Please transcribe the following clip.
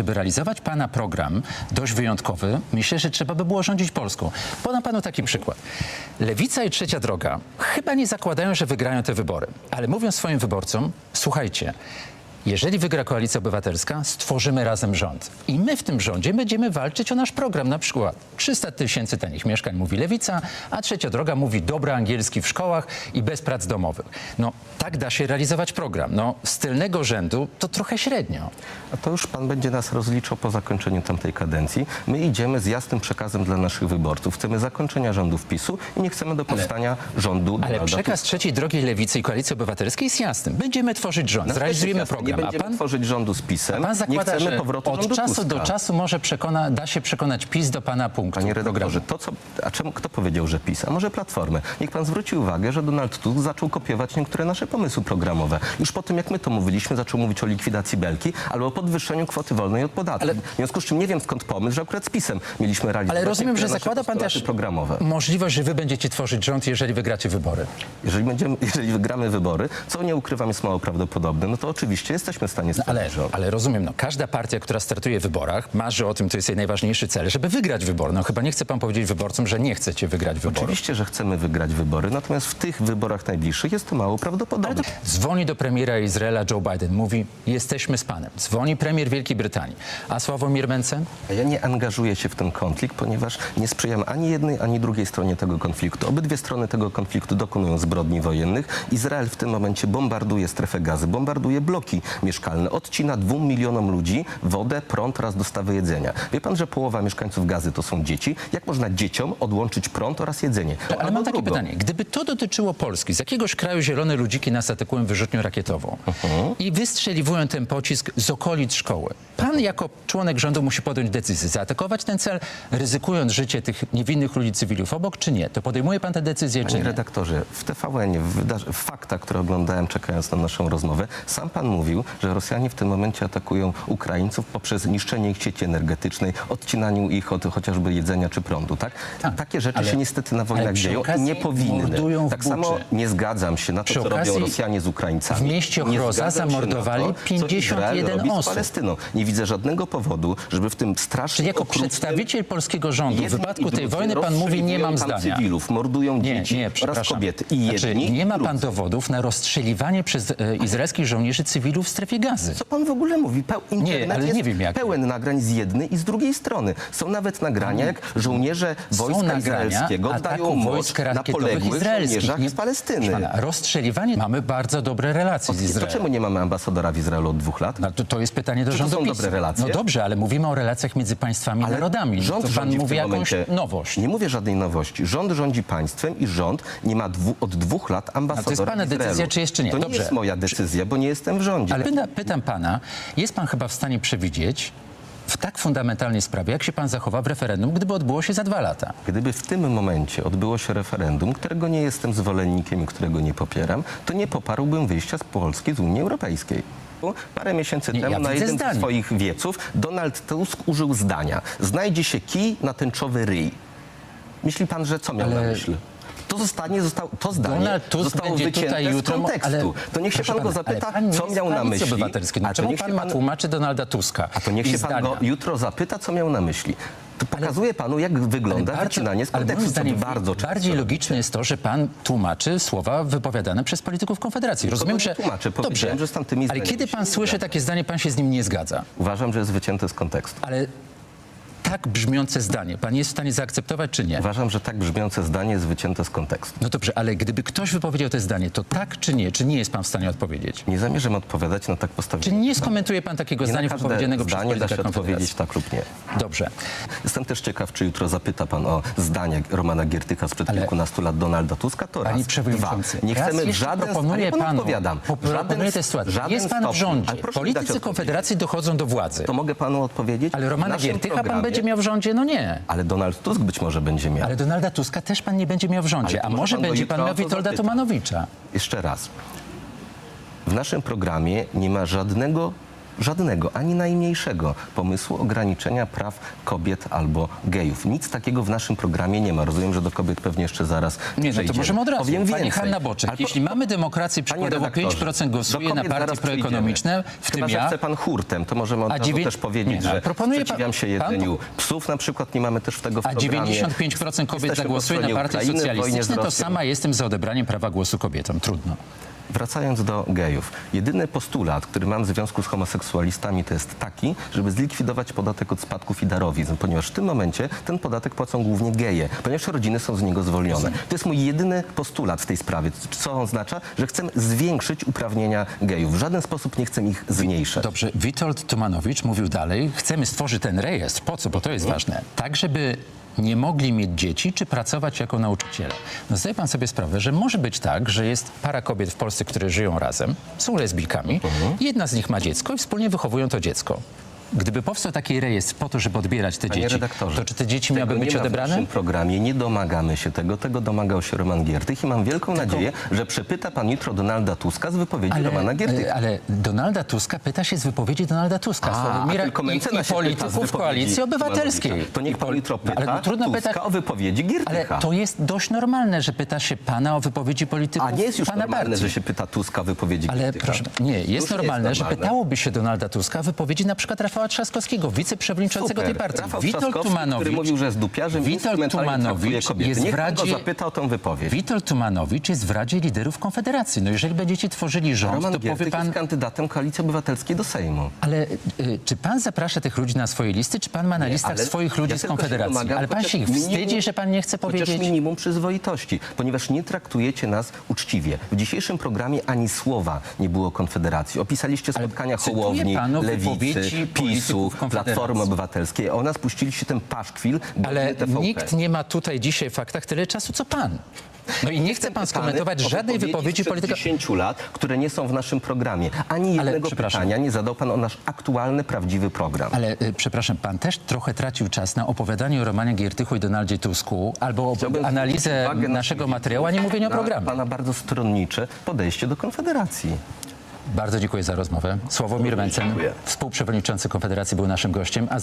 żeby realizować pana program dość wyjątkowy, myślę, że trzeba by było rządzić Polską. Podam panu taki przykład. Lewica i Trzecia Droga chyba nie zakładają, że wygrają te wybory, ale mówią swoim wyborcom, słuchajcie, jeżeli wygra Koalicja Obywatelska, stworzymy razem rząd. I my w tym rządzie będziemy walczyć o nasz program. Na przykład 300 tysięcy tanich mieszkań mówi Lewica, a Trzecia Droga mówi dobra angielski w szkołach i bez prac domowych. No tak da się realizować program. No z tylnego rzędu to trochę średnio. A to już pan będzie nas rozliczał po zakończeniu tamtej kadencji. My idziemy z jasnym przekazem dla naszych wyborców. Chcemy zakończenia rządów PiSu i nie chcemy do powstania rządu Ale Donalda przekaz Trzeciej Drogi Lewicy i Koalicji Obywatelskiej jest jasny. Będziemy tworzyć rząd, zrealizujemy program. Nie będziemy pan, tworzyć rządu z PiSem. pan nie zakłada, chcemy że powrotu od czasu Tuska. do czasu może przekona, da się przekonać PiS do pana punktu Panie redaktorze, to co, a czemu, kto powiedział, że PiS? A może Platformę? Niech pan zwróci uwagę, że Donald Tusk zaczął kopiować niektóre nasze pomysły programowe. Już po tym, jak my to mówiliśmy, zaczął mówić o likwidacji Belki albo o podwyższeniu kwoty wolnej od podatku. Ale- W związku z czym nie wiem skąd pomysł, że akurat z PiSem mieliśmy realizować Ale rozumiem, że zakłada pan też programowe. możliwość, że wy będziecie tworzyć rząd, jeżeli wygracie wybory. Jeżeli, będziemy, jeżeli wygramy wybory, co nie ukrywam jest mało prawdopodobne, no to oczywiście jesteśmy w stanie stworzyć Ale, rząd. ale rozumiem, no, każda partia, która startuje w wyborach, marzy o tym, to jest jej najważniejszy cel, żeby wygrać wybory. No chyba nie chce pan powiedzieć wyborcom, że nie chcecie wygrać wyborów. Oczywiście, że chcemy wygrać wybory, natomiast w tych wyborach najbliższych jest to mało prawdopodobne. Dzwoni do premiera Izraela Joe Biden, mówi, jesteśmy z panem. Dzwoni premier Wielkiej Brytanii. A Sławomir Mencen? Ja nie angażuję się w ten konflikt, ponieważ nie sprzyjam ani jednej, ani drugiej stronie tego konfliktu. Obydwie strony tego konfliktu dokonują zbrodni wojennych. Izrael w tym momencie bombarduje strefę gazy, bombarduje bloki mieszkalne, odcina dwóm milionom ludzi wodę, prąd oraz dostawę jedzenia. Wie pan, że połowa mieszkańców gazy to są dzieci? Jak można dzieciom odłączyć prąd oraz jedzenie? Ale Albo mam takie drugo. pytanie. Gdyby to dotyczyło Polski, z jakiegoś kraju zielone ludziki nas atakują wyrzutnią rakietową i wystrzeliwują ten pocisk z okolic szkoły. Pan jako członek rządu musi podjąć decyzję, zaatakować ten cel, ryzykując życie tych niewinnych ludzi cywilów obok, czy nie? To podejmuje pan tę decyzję, czy Panie nie? redaktorze, w TVN, w, wydarzy- w faktach, które oglądałem czekając na naszą rozmowę, sam pan mówił, że Rosjanie w tym momencie atakują Ukraińców poprzez niszczenie ich sieci energetycznej, odcinaniu ich od chociażby jedzenia czy prądu, tak? Tak, Takie rzeczy ale- się niestety na wojnach dzieją i nie powinny. Tak samo nie zgadzam się na to, co robią Rosjanie z Ukraińcami. w mieście Nie na zamordowali to, co 51 Izrael robi osób. z Palestyną. Nie widzę żadnego powodu, żeby w tym strasznym Czyli jako okrutnym- przedstawiciel polskiego rządu w wypadku tej wojny pan mówi, nie mam zdania. cywilów, mordują Nie, dzieci nie, oraz przepraszam. kobiety. I jedni, znaczy, nie ma pan dowodów na rozstrzeliwanie przez e, izraelskich żołnierzy cywilów strefie gazy. Co pan w ogóle mówi? Peł, internet ale jest nie wiem, jak. pełen nagrań z jednej i z drugiej strony. Są nawet nagrania, jak żołnierze Są wojska nagrania izraelskiego dają moc wojsk na rakietowych poległych izraelskich. żołnierzach Nie- z Palestyny. Pana, rozstrzeliwanie mamy bardzo dobre relacje z To Izraelem. czemu nie mamy ambasadora w Izraelu od dwóch lat? No, to, to jest pytanie do Czy to rządu są PiS. dobre relacje? No dobrze, ale mówimy o relacjach między państwami i narodami. rząd to pan rządzi w mówi tym jakąś momencie. nowość. Nie mówię żadnej nowości. Rząd rządzi państwem i rząd nie ma dwu, od dwóch lat ambasadora pana w Izraelu. decyzja, czy nie? To nie Dobrze. jest moja decyzja, bo nie jestem w rządzie. Ale pyta, pytam pana, jest pan chyba w stanie przewidzieć w tak fundamentalnej sprawie, jak się pan zachowa w referendum, gdyby odbyło się za dwa lata? Gdyby w tym momencie odbyło się referendum, którego nie jestem zwolennikiem i którego nie popieram, to nie poparłbym wyjścia z Polski z Unii Europejskiej. Parę miesięcy Nie, temu ja na jednym zdanie. ze swoich wieców Donald Tusk użył zdania znajdzie się kij na tęczowy ryj. Myśli pan, że co miał Ale- na myśli? To, zostanie, zostało, to zdanie zostało wycięte tutaj z jutro. kontekstu. ale- to niech się pan go pana, ale zapyta, pan co miał na myśli. Obywatelskiej. No, A czemu niech pan pan- tłumaczy Donalda Tuska? a to niech się pan zdania? go jutro zapyta, co miał na myśli. To pokazuje panu, jak wygląda wycinanie z ale kontekstu, zdaniem bardzo często bardziej logiczne jest to, że pan tłumaczy słowa wypowiadane przez polityków Konfederacji. Rozumiem, że... tłumaczę, Dobrze, że z tamtymi ale kiedy pan słyszy takie zdanie, pan się z nim nie zgadza. Uważam, że jest wycięte z kontekstu. Ale tak brzmiące zdanie, pan jest w stanie zaakceptować czy nie? Uważam, że tak brzmiące zdanie jest wycięte z kontekstu. No dobrze, ale gdyby ktoś wypowiedział to zdanie, to tak czy nie? Czy nie jest pan w stanie odpowiedzieć? Nie zamierzam odpowiadać na tak postawione. Czy nie skomentuje pan takiego nie zdania na każde wypowiedzianego przez zdanie da polityka się odpowiedzieć Konfederacji? tak lub nie. Dobrze. Jestem też ciekaw, czy jutro zapyta pan o zdanie Romana Giertycha sprzed Ale- kilkunastu lat Donalda Tuska. To Panie raz. przewodniczący, Dwa. Nie raz chcemy w jeszcze żaden proponuję ale panu odpowiadam. proponuję tę sytuację. żaden Jest pan w stopniu. rządzie. Ale proszę mi dać Politycy. Konfederacji dochodzą do władzy. To mogę panu odpowiedzieć? Ale W Romana naszym Giertycha pan programie- będzie miał w rządzie? No nie. Ale Donald Tusk być może będzie miał. Ale Donalda Tuska też pan nie będzie miał w rządzie, Ale to a może może pan go będzie jutro pan o miał to Witolda zapyta. Tomanowicza. Jeszcze raz. W naszym programie nie ma żadnego żadnego, ani najmniejszego pomysłu ograniczenia praw kobiet albo gejów. Nic takiego w naszym programie nie ma. Rozumiem, że do kobiet pewnie jeszcze zaraz Nie, no to przejdziemy. możemy od razu. Powiem Pani więcej. Hanna Boczek, Ale po- jeśli mamy demokrację, Panie przykładowo redaktorze, 5% głosuje na kobiet partie zaraz proekonomiczne, w Chyba, tym że ja, chce pan hurtem, to możemy od A razu dziewię- też powiedzieć, nie, no, że proponuje pan- sprzeciwiam się pan- jedzeniu psów na przykład, nie mamy też w tego w a programie. 95% kobiet Jesteśmy po zagłosuje na stronie partie Ukrainy, w wojnie z socjalistyczne, to Rosją. sama jestem za odebraniem prawa głosu kobietom. Trudno. Wracając do gejów. Jedyny postulat, który mam w związku z homoseksualistami, to jest taki, żeby zlikwidować podatek od spadków i darowizn, ponieważ w tym momencie ten podatek płacą głównie geje, ponieważ rodziny są z niego zwolnione. To jest mój jedyny postulat w tej sprawie, co oznacza, że chcemy zwiększyć uprawnienia gejów. W żaden sposób nie chcemy ich zmniejszać. Dobrze, Witold Tumanowicz mówił dalej, chcemy stworzyć ten rejestr. Po co? Bo to jest ważne. Tak, żeby nie mogli mieć dzieci czy pracować jako nauczyciele. No zdaje pan sobie sprawę, że może być tak, że jest para kobiet w Polsce, które żyją razem, są lesbijkami, jedna z nich ma dziecko i wspólnie wychowują to dziecko. Gdyby powstał taki rejestr po to, żeby odbierać te Panie dzieci, redaktorze, to czy te dzieci miałyby być W odebrane? naszym programie nie domagamy się tego. Tego domagał się Roman Giertych i mam wielką nadzieję, że przepyta pan jutro Donalda Tuska z wypowiedzi Romana Giertycha. ale Donalda Tuska pyta się z wypowiedzi Donalda Tuska, A, Sławomira tylko i, Mencena i się pyta z polityków wypowiedzi Koalicji Obywatelskiej. To niech pan jutro pyta Ale no, trudno Tuska pytać o wypowiedzi Ale Giertycha. to jest dość normalne, że pyta się pana o wypowiedzi polityków A nie jest już pana normalne, partii. że się pyta Tuska o wypowiedzi Ale Giertycha. proszę, nie, jest Już normalne, że normalne. pytałoby się Donalda Tuska o wypowiedzi na przykład Rafała Trzaskowskiego, wiceprzewodniczącego tej partii. Rafał Witold Trzaskowski, Tumanowicz, który mówił, że jest dupiarzem, Witold Tumanowicz jest w Radzie... zapyta o tą wypowiedź. Witold Tumanowicz jest w Radzie Liderów Konfederacji. No jeżeli będziecie tworzyli rząd, Roman to Giertych powie pan... jest kandydatem Koalicji Obywatelskiej do Sejmu. Ale y, czy pan zaprasza tych ludzi na swoje listy, czy pan ma na listach ale swoich ludzi ja z Konfederacji? domagam ale pan chociaż się ich minimum- wstydzi, że pan nie chce Chociaż powiedzieć? minimum przyzwoitości, ponieważ nie traktujecie nas uczciwie. W dzisiejszym programie ani słowa nie było Konfederacji. Opisaliście spotkania Hołowni, Lewicy, wypowiedzi PiSu, polityków Konfederacji. Platformy Obywatelskiej. A o nas puściliście ten paszkwil. Ale TVP. nikt nie ma tutaj dzisiaj w faktach tyle czasu, co pan. No i nie chce pan skomentować o żadnej wypowiedzi polityka. 10 lat, które nie są w naszym programie. Ani jednego przepraszam. pytania nie zadał pan o nasz aktualny, prawdziwy program. Ale y, przepraszam, pan też trochę tracił czas na opowiadanie o Romanie Giertychu i Donaldzie Tusku albo Chciałbym analizę zwrócić uwagę naszego materiału, a nie mówienie o na programie. Pana bardzo stronnicze podejście do Konfederacji. Bardzo dziękuję za rozmowę. Sławomir dziękuję. współprzewodniczący Konfederacji, był naszym gościem. A